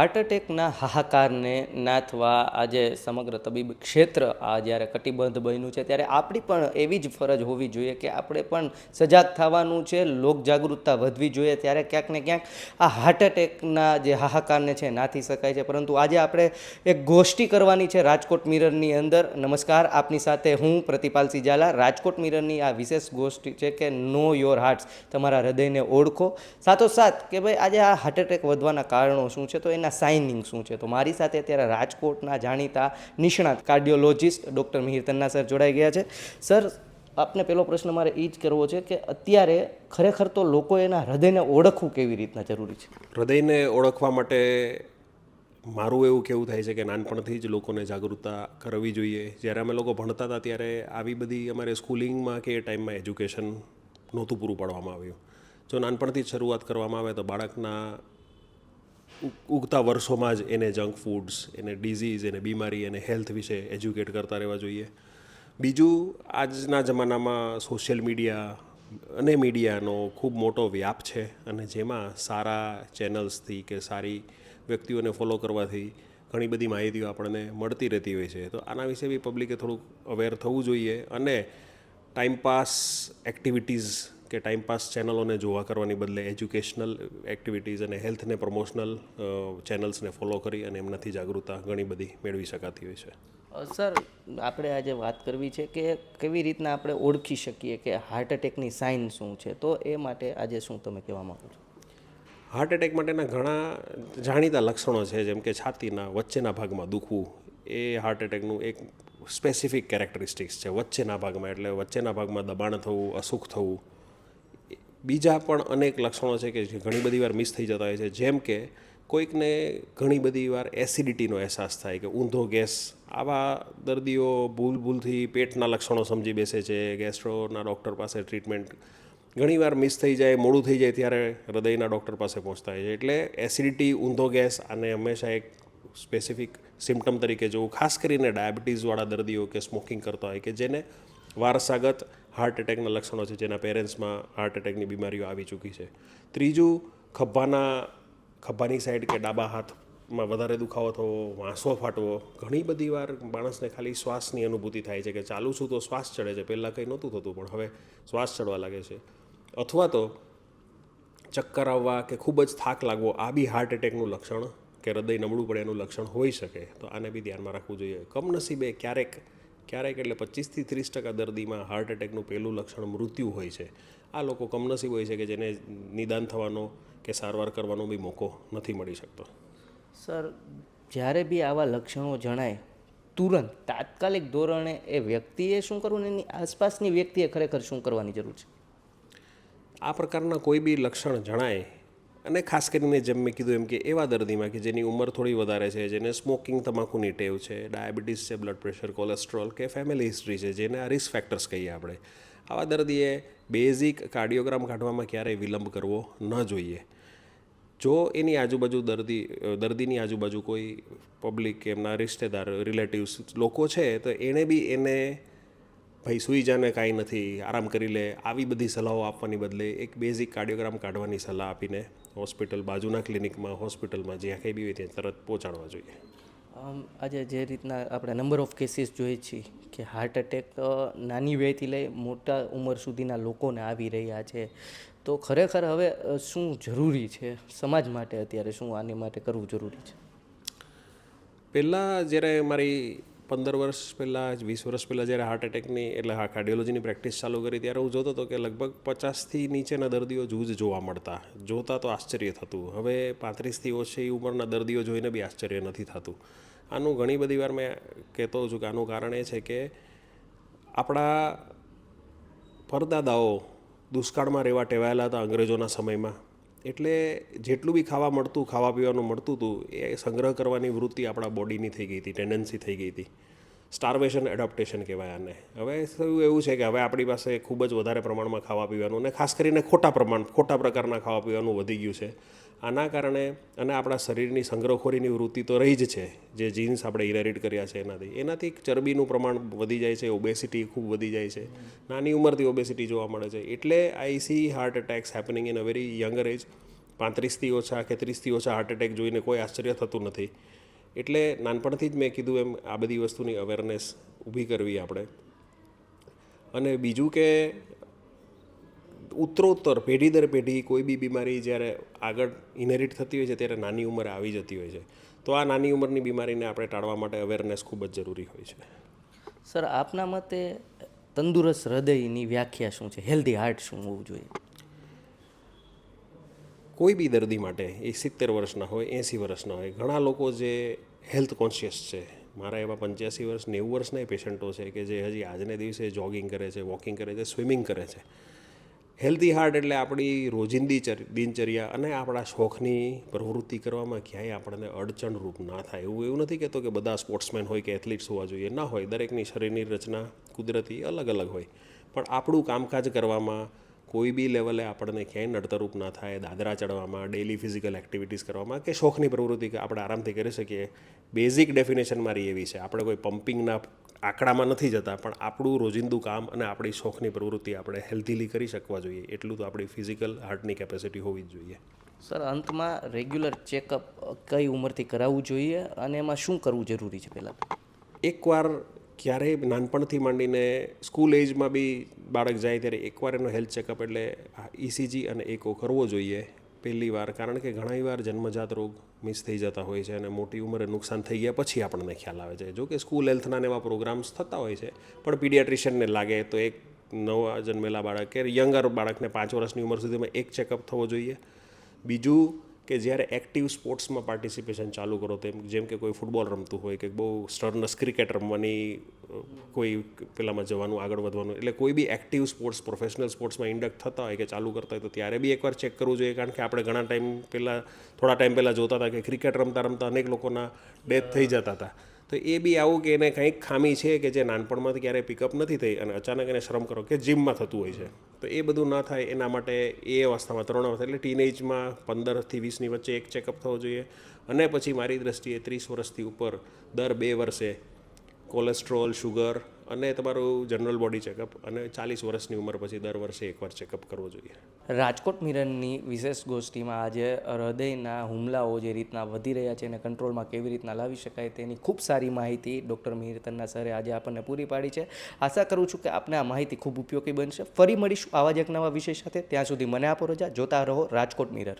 Heart એટેકના હાહાકારને નાથવા આજે સમગ્ર તબીબ ક્ષેત્ર આ જ્યારે કટિબદ્ધ બન્યું છે, ત્યારે આપણી પણ એવી જ ફરજ હોવી જોઈએ કે આપણે પણ સજાગ થવાનું છે, લોક જાગૃતતા વધવી જોઈએ. ત્યારે ક્યાંક ને ક્યાંક આ હાર્ટ એટેકના જે હાહાકારને છે, નાથી શકાય છે. પરંતુ આજે આપણે એક ગોષ્ઠી કરવાની છે રાજકોટ મિરરની અંદર. નમસ્કાર, આપની સાથે હું પ્રતિપાલસિંહ ઝાલા રાજકોટ મિરરની આ વિશેષ ગોષ્ઠી છે કે નો યોર હાર્ટ્સ તમારા હૃદયને ઓળખો. સાથોસાથ કે ભાઈ આજે આ હાર્ટ એટેક વધવાના કારણો શું છે, તો એના સાઇનિંગ શું છે? તો મારી સાથે અત્યારે રાજકોટના જાણીતા નિષ્ણાત cardiologist doctor Mihir Tanna sir જોડાઈ ગયા છે. સર, આપને પહેલો પ્રશ્ન મારે એ જ કરવો છે કે અત્યારે ખરેખર તો લોકો એના હૃદયને ઓળખવું કેવી રીતના જરૂરી છે? હૃદયને ઓળખવા માટે મારું એવું કેવું થાય છે કે નાનપણથી જ લોકોને જાગૃતતા કરવી જોઈએ. જ્યારે અમે લોકો ભણતા હતા ત્યારે આવી બધી અમારે સ્કૂલિંગમાં કે એ ટાઈમમાં એજ્યુકેશન નહોતું પૂરું પાડવામાં આવ્યું. જો નાનપણથી જ શરૂઆત કરવામાં આવે તો બાળકના ઉગતા વર્ષોમાં જ એને જંક ફૂડ્સ એને ડિઝીઝ એને બીમારી, એને હેલ્થ વિશે એજ્યુકેટ કરતા રહેવા જોઈએ. બીજું, આજના જમાનામાં સોશિયલ મીડિયા અને મીડિયાનો ખૂબ મોટો વ્યાપ છે અને જેમાં સારા ચેનલ્સથી કે સારી વ્યક્તિઓને ફોલો કરવાથી ઘણી બધી માહિતીઓ આપણને મળતી રહેતી હોય છે. તો આના વિશે બી પબ્લિકે થોડુંક અવેર થવું જોઈએ અને ટાઈમપાસ એક્ટિવિટીઝ કે ટાઈમપાસ ચેનલોને જોવા કરવાની બદલે એજ્યુકેશનલ એક્ટિવિટીઝ અને હેલ્થને પ્રમોશનલ ચેનલ્સને ફોલો કરી અને એમનાથી જાગૃતતા ઘણી બધી મેળવી શકાતી હોય છે. સર આપણે આજે વાત કરવી છે કે કેવી રીતના આપણે ઓળખી શકીએ કે હાર્ટ એટેકની સાઇન શું છે? તો એ માટે આજે શું તમે કહેવા માગો છો? હાર્ટ એટેક માટેના ઘણા જાણીતા લક્ષણો છે જેમ કે છાતીના વચ્ચેના ભાગમાં દુખવું એ હાર્ટ એટેકનું એક સ્પેસિફિક કેરેક્ટરિસ્ટિક્સ છે વચ્ચેના ભાગમાં. એટલે વચ્ચેના ભાગમાં દબાણ થવું અસુખ થવું બીજા પણ અનેક લક્ષણો છે કે જે ઘણી બધી વાર મિસ થઈ જતા હોય છે. જેમ કે કોઈકને ઘણી બધી વાર એસિડિટીનો અહેસાસ થાય કે ઊંધો ગેસ, આવા દર્દીઓ ભૂલ ભૂલથી પેટના લક્ષણો સમજી બેસે છે, ગેસ્ટ્રોના ડૉક્ટર પાસે ટ્રીટમેન્ટ ઘણીવાર મિસ થઈ જાય, મોડું થઈ જાય ત્યારે હૃદયના ડૉક્ટર પાસે પહોંચતા હોય છે. એટલે એસિડિટી ઊંધો ગેસ અને હંમેશા એક સ્પેસિફિક સિમ્ટમ તરીકે જોવું. ખાસ કરીને ડાયાબિટીસવાળા દર્દીઓ કે સ્મોકિંગ કરતા હોય કે જેને વારસાગત હાર્ટ એટેકના લક્ષણો છે જેના પેરેન્ટ્સમાં હાર્ટ એટેકની બીમારીઓ આવી ચૂકી છે. ત્રીજું ખભાના ખભાની સાઈડ કે ડાબા હાથમાં વધારે દુખાવો થવો, વાંસો ફાટવો, ઘણી બધી વાર માણસને ખાલી શ્વાસની અનુભૂતિ થાય છે કે ચાલુ છું તો શ્વાસ ચડે છે, પહેલાં કંઈ નહોતું થતું, પણ હવે શ્વાસ ચડવા લાગે છે. અથવા તો ચક્કર આવવા કે ખૂબ જ થાક લાગવો, આ બી હાર્ટ એટેકનું લક્ષણ કે હૃદય નબળું પડે એનું લક્ષણ હોઈ શકે. તો આને બી ધ્યાનમાં રાખવું જોઈએ. કમનસીબે ક્યારેક ક્યારેક એટલે પચીસથી ત્રીસ ટકા દર્દીમાં હાર્ટ એટેકનું પહેલું લક્ષણ મૃત્યુ હોય છે. આ લોકો કમનસીબ હોય છે કે જેને નિદાન થવાનો કે સારવાર કરવાનો બી મોકો નથી મળી શકતો. સર જ્યારે બી આવા લક્ષણો જણાય તુરંત તાત્કાલિક ધોરણે એ વ્યક્તિએ શું કરવું એની આસપાસની વ્યક્તિએ ખરેખર શું કરવાની જરૂર છે? આ પ્રકારના કોઈ બી લક્ષણ જણાય અને ખાસ કરીને જેમ મેં કીધું એમ કે એવા દર્દીમાં કે જેની ઉંમર થોડી વધારે છે, જેને સ્મોકિંગ તમાકુની ટેવ છે, ડાયાબિટીસ છે, બ્લડ પ્રેશર, કોલેસ્ટ્રોલ કે ફેમિલી હિસ્ટ્રી છે, જેને આ રિસ્ક ફેક્ટર્સ કહીએ આપણે. આવા દર્દીએ બેઝિક કાર્ડિયોગ્રામ કાઢવામાં ક્યારેય વિલંબ કરવો ન જોઈએ. જો એની આજુબાજુ દર્દી, દર્દીની આજુબાજુ કોઈ પબ્લિક કે એમના રિશ્તેદાર રિલેટિવ્સ લોકો છે, તો એણે બી એને ભાઈ સૂઈ જાને કાંઈ નથી આરામ કરી લે. આવી બધી સલાહો આપવાની બદલે એક બેઝિક કાર્ડિયોગ્રામ કાઢવાની સલાહ આપીને હોસ્પિટલ બાજુના ક્લિનિકમાં હોસ્પિટલમાં જ્યાં કંઈ બી હોય ત્યાં તરત પહોંચાડવા જોઈએ. આમ આજે જે રીતના આપણે નંબર ઓફ કેસીસ જોઈએ છીએ કે હાર્ટ એટેક નાની વયથી લઈ મોટા ઉંમર સુધીના લોકોને આવી રહ્યા છે. તો ખરેખર હવે શું જરૂરી છે? સમાજ માટે અત્યારે શું આની માટે કરવું જરૂરી છે? પહેલાં જ્યારે મારી પંદર વર્ષ પહેલાં વીસ વર્ષ પહેલાં જ્યારે હાર્ટ એટેકની એટલે હા કાર્ડિયોલોજીની પ્રેક્ટિસ ચાલુ કરી, ત્યારે હું જોતો હતો કે લગભગ પચાસથી નીચેના દર્દીઓ જૂજ જોવા મળતા. જોતા તો આશ્ચર્ય થતું. હવે પાંત્રીસથી ઓછી ઉંમરના દર્દીઓ જોઈને બી આશ્ચર્ય નથી થતું. આનું ઘણી બધી વાર મેં કહેતો છું કે આનું કારણ એ છે કે આપણા પરદાદાઓ દુષ્કાળમાં રહેવા ટેવાયેલા હતા અંગ્રેજોના સમયમાં. એટલે જેટલું બી ખાવા મળતું ખાવા પીવાનું મળતું હતું એ સંગ્રહ કરવાની વૃત્તિ આપણા બોડીની થઈ ગઈ હતી ટેન્ડન્સી થઈ ગઈ હતી. સ્ટાર્વેશન એડોપ્ટેશન કહેવાય આને. હવે થયું એવું છે કે હવે આપણી પાસે ખૂબ જ વધારે પ્રમાણમાં ખાવા પીવાનું અને ખાસ કરીને ખોટા પ્રમાણ, ખોટા પ્રકારના ખાવા પીવાનું વધી ગયું છે. આના કારણે અને આપણા શરીરની સંગ્રહખોરીની વૃત્તિ તો રહી જ છે. જે જીન્સ આપણે ઇરેરિટ કર્યા છે એનાથી. એનાથી ચરબીનું પ્રમાણ વધી જાય છે ઓબેસિટી ખૂબ વધી જાય છે. નાની ઉંમરથી ઓબેસિટી જોવા મળે છે. એટલે I see heart attacks happening in a very younger age પાંત્રીસથી ઓછા કે ત્રીસથી ઓછા હાર્ટ એટેક જોઈને કોઈ આશ્ચર્ય થતું નથી. એટલે નાનપણથી જ મેં કીધું એમ આ બધી વસ્તુની અવેરનેસ ઊભી કરવી આપણે. અને બીજું કે ઉત્તરોત્તર, પેઢી દર પેઢી કોઈ બી બીમારી જ્યારે આગળ ઇનહેરિટ થતી હોય છે ત્યારે નાની ઉંમરે આવી જતી હોય છે. તો આ નાની ઉંમરની બીમારીને આપણે ટાળવા માટે અવેરનેસ ખૂબ જ જરૂરી હોય છે. સર, આપના મતે તંદુરસ્ત હૃદયની વ્યાખ્યા શું છે? હેલ્ધી હાર્ટ શું હોવું જોઈએ? કોઈ બી દર્દી માટે એ સિત્તેર વર્ષના હોય, એંસી વર્ષના હોય, ઘણા લોકો જે હેલ્થ કોન્શિયસ છે. મારા એવા પંચ્યાસી વર્ષ, નેવું વર્ષના પેશન્ટો છે કે જે હજી આજને દિવસે જોગિંગ કરે છે વોકિંગ કરે છે સ્વિમિંગ કરે છે. હેલ્ધી હાર્ટ એટલે આપણી રોજિંદી ચર, દિનચર્યા અને આપણા શોખની પ્રવૃત્તિ કરવામાં ક્યાંય આપણને અડચણરૂપ ના થાય. એવું એવું નથી કહેતો કે બધા સ્પોર્ટ્સમેન હોય કે એથ્લીટ્સ હોવા જોઈએ. ના હોય, દરેકની શરીરની રચના કુદરતી અલગ અલગ હોય. પણ આપણું કામકાજ કરવામાં કોઈ બી લેવલે આપણને ક્યાંય નડતરૂપ ના થાય દાદરા ચડવામાં ડેલી ફિઝિકલ એક્ટિવિટીઝ કરવામાં કે શોખની પ્રવૃત્તિ કે આપણે આરામથી કરી શકીએ બેઝિક ડેફિનેશન મારી એવી છે. આપણે કોઈ પમ્પિંગના આંકડામાં નથી જતા પણ આપણું રોજિંદું કામ અને આપણી શોખની પ્રવૃત્તિ આપણે હેલ્ધીલી કરી શકવા જોઈએ. એટલું તો આપણી ફિઝિકલ હાર્ટની કેપેસિટી હોવી જ જોઈએ. સર અંતમાં રેગ્યુલર ચેકઅપ કઈ ઉંમરથી કરાવવું જોઈએ અને એમાં શું કરવું જરૂરી છે પહેલાં? એકવાર ક્યારેય નાનપણથી માંડીને સ્કૂલ એજમાં બી બાળક જાય ત્યારે એકવાર એનો હેલ્થ ચેકઅપ એટલે ઇસીજી અને એકો કરવો જોઈએ પહેલી વાર. કારણ કે ઘણી વાર જન્મજાત રોગ મિસ થઈ જતા હોય છે અને મોટી ઉંમરે નુકસાન થઈ ગયા પછી આપણને ખ્યાલ આવે છે. જો કે સ્કૂલ હેલ્થના એવા પ્રોગ્રામ્સ થતા હોય છે, પણ પીડિયાટ્રિશિયનને લાગે તો એક નવા જન્મેલા બાળક કે યંગર બાળકને પાંચ વર્ષની ઉંમર સુધીમાં એક ચેકઅપ થવો જોઈએ. બીજું કે જ્યારે એક્ટિવ સ્પોર્ટ્સમાં પાર્ટિસિપેશન ચાલુ કરો તેમ, જેમ કે કોઈ ફૂટબોલ રમતું હોય કે બહુ સ્ટર્નસ ક્રિકેટ રમવાની કોઈ પેલામાં જવાનું, આગળ વધવાનું, એટલે કોઈ બી એક્ટિવ સ્પોર્ટ્સ પ્રોફેશનલ સ્પોર્ટ્સમાં ઇન્ડક્ટ થતા હોય કે ચાલુ કરતા હોય તો ત્યારે બી એકવાર ચેક કરવું જોઈએ. કારણ કે આપણે ઘણા ટાઈમ પહેલાં થોડા ટાઈમ પહેલાં જોતા હતા કે ક્રિકેટ રમતા રમતા અનેક લોકોના ડેથ થઈ જતા હતા. તો એ બી આવું કે એને કંઈક ખામી છે કે જે નાનપણમાંથી ક્યારેય પિકઅપ નથી થઈ અને અચાનક એને શ્રમ કરો કે જીમમાં થતું હોય છે. તો એ બધું ના થાય, એના માટે એ અવસ્થામાં ત્રણ અવસ્થા એટલે ટીનેજમાં પંદરથી વીસની વચ્ચે એક ચેકઅપ થવો જોઈએ. અને પછી મારી દ્રષ્ટિએ ત્રીસ વર્ષથી ઉપર દર બે વર્ષે કોલેસ્ટ્રોલ શુગર અને તમારું જનરલ બોડી ચેકઅપ અને ચાલીસ વર્ષની ઉંમર પછી દર વર્ષે એકવાર ચેકઅપ કરવો જોઈએ. રાજકોટ મિરરની વિશેષ ગોષ્ઠીમાં આજે હૃદયના હુમલાઓ જે રીતના વધી રહ્યા છે એને કંટ્રોલમાં કેવી રીતના લાવી શકાય તેની ખૂબ સારી માહિતી ડૉક્ટર મિહિર સરે આજે આપણને પૂરી પાડી છે. આશા કરું છું કે આપને આ માહિતી ખૂબ ઉપયોગી બનશે. ફરી મળીશું આવા જ એક નવા વિષય સાથે. ત્યાં સુધી મને આપો રજા. જોતા રહો રાજકોટ મિરર.